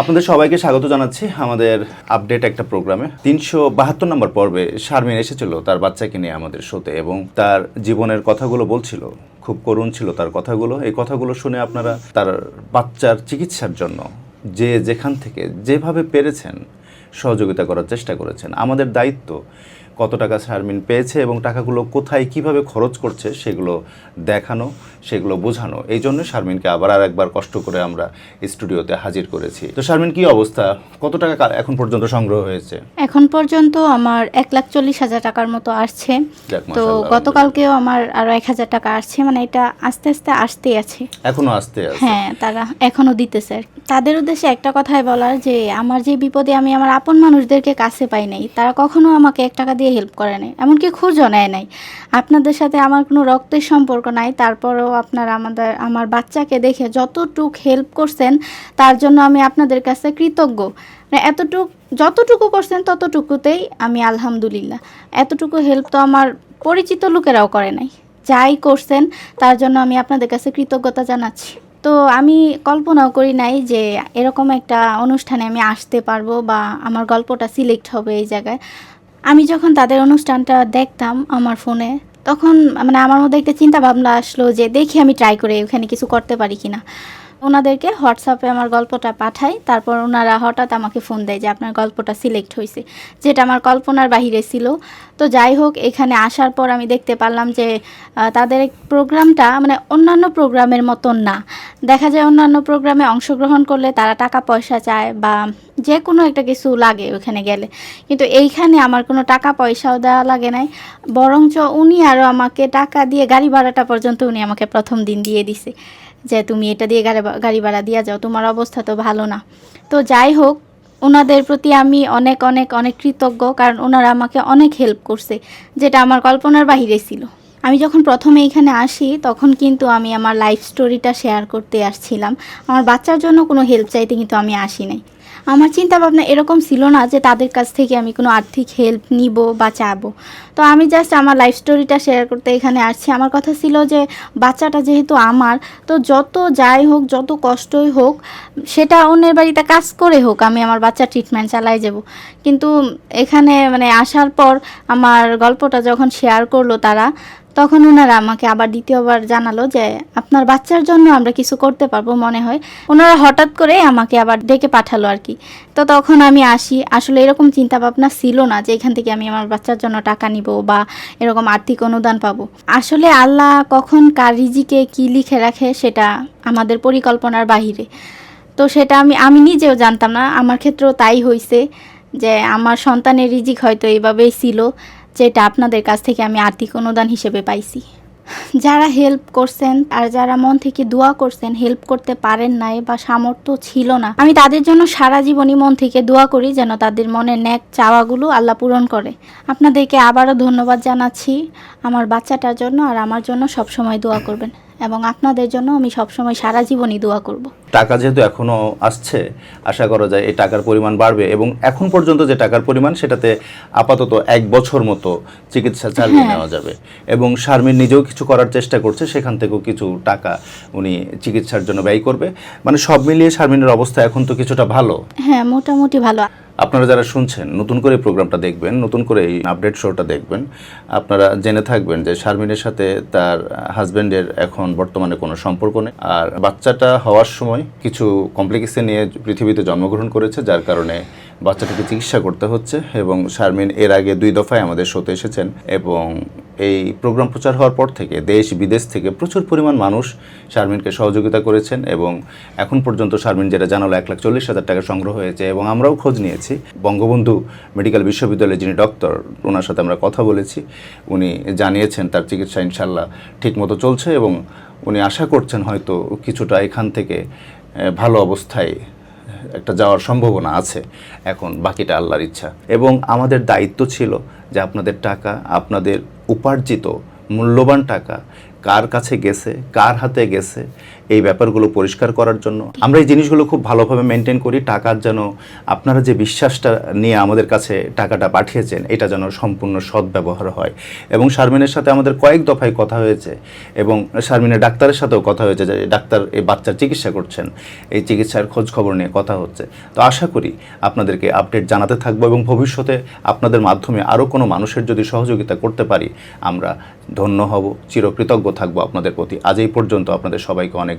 আপনাদের সবাইকে স্বাগত জানাচ্ছি আমাদের আপডেট একটা প্রোগ্রামে তিনশো বাহাত্তর নম্বর পর্বে শারমিন এসেছিল তার বাচ্চাকে নিয়ে আমাদের শোতে এবং তার জীবনের কথাগুলো বলছিল, খুব করুণ ছিল তার কথাগুলো। এই কথাগুলো শুনে আপনারা তার বাচ্চার চিকিৎসার জন্য যে যেখান থেকে যেভাবে পেরেছেন সহযোগিতা করার চেষ্টা করেছেন। আমাদের দায়িত্ব কত টাকা শারমিন পেয়েছে এবং টাকাগুলো কোথায় কীভাবে খরচ করছে সেগুলো দেখানো সেগুলো বোঝানো। এই জন্য শারমিনকে আবার আর একবার কষ্ট করে আমরা স্টুডিওতে হাজির করেছি। তো শারমিন কি অবস্থা? কত টাকা এখন পর্যন্ত সংগ্রহ হয়েছে? এখন পর্যন্ত আমার এক লাখ চল্লিশ হাজার টাকার মতো আসছে। তো গতকালকেও আমার আরও এক হাজার টাকা আসছে মানে এটা আস্তে আস্তে আসতেই আছে। এখনও আসতে আছে? হ্যাঁ তারা এখনও দিতেছে তাদের উদ্দেশ্যে একটা কথাই বলার যে আমার যে বিপদে আমি আমার আপন মানুষদেরকে কাছে পাই নাই তারা কখনো আমাকে এক টাকা দিয়ে হেল্প করে নাই, এমনকি খুঁজও নেয় নাই। আপনাদের সাথে আমার কোনো রক্তের সম্পর্ক নাই, তারপরেও আপনারা আমাদের, আমার বাচ্চাকে দেখে যতটুক হেল্প করছেন, তার জন্য আমি আপনাদের কাছে কৃতজ্ঞ। মানে এতটুক, যতটুকু করছেন ততটুকুতেই আমি আলহামদুলিল্লাহ। এতটুকু হেল্প তো আমার পরিচিত লোকেরাও করে নাই। যাই করছেন, তার জন্য আমি আপনাদের কাছে কৃতজ্ঞতা জানাচ্ছি। তো আমি কল্পনাও করি নাই যে এরকম একটা অনুষ্ঠানে আমি আসতে পারব বা আমার গল্পটা সিলেক্ট হবে এই জায়গায়। আমি যখন তাদের অনুষ্ঠানটা দেখতাম আমার ফোনে, তখন মানে আমার মধ্যে একটা চিন্তা ভাবনা আসলো যে দেখি আমি ট্রাই করে ওখানে কিছু করতে পারি কিনা। ওনাদেরকে হোয়াটসঅ্যাপে আমার গল্পটা পাঠাই, তারপর ওনারা হঠাৎ আমাকে ফোন দেয় যে আপনার গল্পটা সিলেক্ট হয়েছে যেটা আমার কল্পনার বাহিরে ছিল। তো যাই হোক, এখানে আসার পর আমি দেখতে পারলাম যে তাদের প্রোগ্রামটা মানে অন্যান্য প্রোগ্রামের মতন না। দেখা যায় অন্যান্য প্রোগ্রামে অংশগ্রহণ করলে তারা টাকা পয়সা চায় বা যে কোনো একটা কিছু লাগে ওখানে গেলে। কিন্তু এইখানে আমার কোনো টাকা পয়সাও দেওয়া লাগে নাই। বরঞ্চ উনি আরও আমাকে টাকা দিয়ে গাড়ি ভাড়াটা পর্যন্ত উনি আমাকে প্রথম দিন দিয়ে দিছে যে, তুমি এটা দিয়ে গাড়ি গাড়ি ভাড়া দিয়ে যাও, তোমার অবস্থা তো ভালো না। তো যাই হোক ওনাদের প্রতি আমি অনেক অনেক অনেক কৃতজ্ঞ, কারণ ওনারা আমাকে অনেক হেল্প করছে, যেটা আমার কল্পনার বাহিরে ছিল। আমি যখন প্রথমে এখানে আসি, তখন কিন্তু আমি আমার লাইফ স্টোরিটা শেয়ার করতে আসছিলাম। আমার বাচ্চার জন্য কোনো হেল্প চাইতে কিন্তু আমি আসি নাই। আমার চিন্তা ভাবনা এরকম ছিল না যে তাদের কাছ থেকে আমি কোনো আর্থিক হেল্প নিব বা চাবো। তো আমি জাস্ট আমার লাইফ স্টোরিটা শেয়ার করতে এখানে আসছি। আমার কথা ছিল যে বাচ্চাটা যেহেতু আমার, তো যত যাই হোক, যত কষ্টই হোক, সেটা অন্যের বাড়িতে কাজ করে হোক আমি আমার বাচ্চা ট্রিটমেন্ট চালাই যাব। কিন্তু এখানে মানে আসার পর আমার গল্পটা যখন শেয়ার করল তারা তখন ওনারা আমাকে আবার দ্বিতীয়বার জানালো যে, আপনার বাচ্চার জন্য আমরা কিছু করতে পারব, মনে হয়। ওনারা হঠাৎ করে আমাকে আবার ডেকে পাঠালো আর কি। তো তখন আমি আসি। আসলে এরকম চিন্তা ভাবনা ছিল না যে, এখান থেকে আমি আমার বাচ্চার জন্য টাকা নিব বা এরকম আর্থিক অনুদান পাবো। আসলে আল্লাহ কখন কার রিজিকে কি লিখে রাখে, সেটা আমাদের পরিকল্পনার বাহিরে। তো সেটা আমি আমি নিজেও জানতাম না। আমার ক্ষেত্রেও তাই হয়েছে যে, আমার সন্তানের রিজিক হয়তো এইভাবেই ছিল। যেটা আপনাদের কাছ থেকে আমি আর্থিক অনুদান হিসেবে পাইছি। যারা হেল্প করছেন আর যারা মন থেকে দোয়া করছেন হেল্প করতে পারেন নাই বা সামর্থ্য ছিল না, আমি তাদের জন্য সারা জীবনই মন থেকে দোয়া করি যেন তাদের মনে ন্যাক চাওয়াগুলো আল্লাহ পূরণ করে। আপনাদেরকে আবারও ধন্যবাদ জানাচ্ছি আমার বাচ্চাটার জন্য আর আমার জন্য সবসময় দোয়া করবেন। এবং আপনাদের জন্য আমি সবসময় সারা জীবনই দোয়া করব। টাকা যেহেতু এখনও আসছে আশা করা যায় এই টাকার পরিমাণ বাড়বে এবং এখন পর্যন্ত যে টাকার পরিমাণ সেটাতে আপাতত এক বছর মতো চিকিৎসা চালিয়ে হ্যাঁ। নেওয়া যাবে এবং শারমিন নিজেও কিছু করার চেষ্টা করছে সেখান থেকেও কিছু টাকা উনি চিকিৎসার জন্য ব্যয় করবে। মানে সব মিলিয়ে শারমিনের অবস্থা এখন তো কিছুটা ভালো। হ্যাঁ মোটামুটি ভালো। আপনারা যারা শুনছেন, নতুন করে প্রোগ্রামটা দেখবেন, নতুন করে এই আপডেট শোটা দেখবেন, আপনারা জেনে থাকবেন যে শারমিনের সাথে তার হাজব্যান্ডের এখন বর্তমানে কোনো সম্পর্ক নেই। আর বাচ্চাটা হওয়ার সময় কিছু কমপ্লিকেশন নিয়ে পৃথিবীতে জন্মগ্রহণ করেছে, যার কারণে বাচ্চাটাকে চিকিৎসা করতে হচ্ছে এবং শারমিন এর আগে দুই দফায় আমাদের শোতে এসেছেন এবং এই প্রোগ্রাম প্রচার হওয়ার পর থেকে দেশ, বিদেশ থেকে প্রচুর পরিমাণ মানুষ শারমিনকে সহযোগিতা করেছেন এবং এখন পর্যন্ত শারমিন যেটা জানালো এক লাখ চল্লিশ হাজার টাকা সংগ্রহ হয়েছে এবং আমরাও খোঁজ নিয়েছি। বঙ্গবন্ধু মেডিকেল বিশ্ববিদ্যালয়ে যিনি ডক্টর, ওনার সাথে আমরা কথা বলেছি। উনি জানিয়েছেন তার চিকিৎসা ইনশাল্লাহ ঠিকমতো চলছে এবং উনি আশা করছেন হয়তো কিছুটা এখান থেকে ভালো অবস্থায় একটা যাওয়ার সম্ভাবনা আছে। এখন বাকিটা আল্লাহর ইচ্ছা। এবং আমাদের দায়িত্ব ছিল যে আপনাদের টাকা, আপনাদের উপার্জিত মূল্যবান টাকা কার কাছে গেছে কার হাতে গেছে এই ব্যাপারগুলো পরিষ্কার করার জন্য। আমরা এই জিনিসগুলো খুব ভালোভাবে মেনটেন করি, টাকার যেন আপনারা যে বিশ্বাসটা নিয়ে আমাদের কাছে টাকাটা পাঠিয়েছেন, এটা যেন সম্পূর্ণ সদ্ব্যবহার হয়। এবং শারমিনের সাথে আমাদের কয়েক দফায় কথা হয়েছে এবং শারমিনের ডাক্তারের সাথেও কথা হয়েছে যে ডাক্তার এই বাচ্চার চিকিৎসা করছেন, এই চিকিৎসার খোঁজ খবর নিয়ে কথা হচ্ছে। তো আশা করি আপনাদেরকে আপডেট জানাতে থাকব এবং ভবিষ্যতে আপনাদের মাধ্যমে আরও কোনো মানুষের যদি সহযোগিতা করতে পারি, আমরা ধন্য হব, চিরকৃতজ্ঞ থাকব আপনাদের প্রতি। আজ এই পর্যন্ত আপনাদের সবাইকে অনেক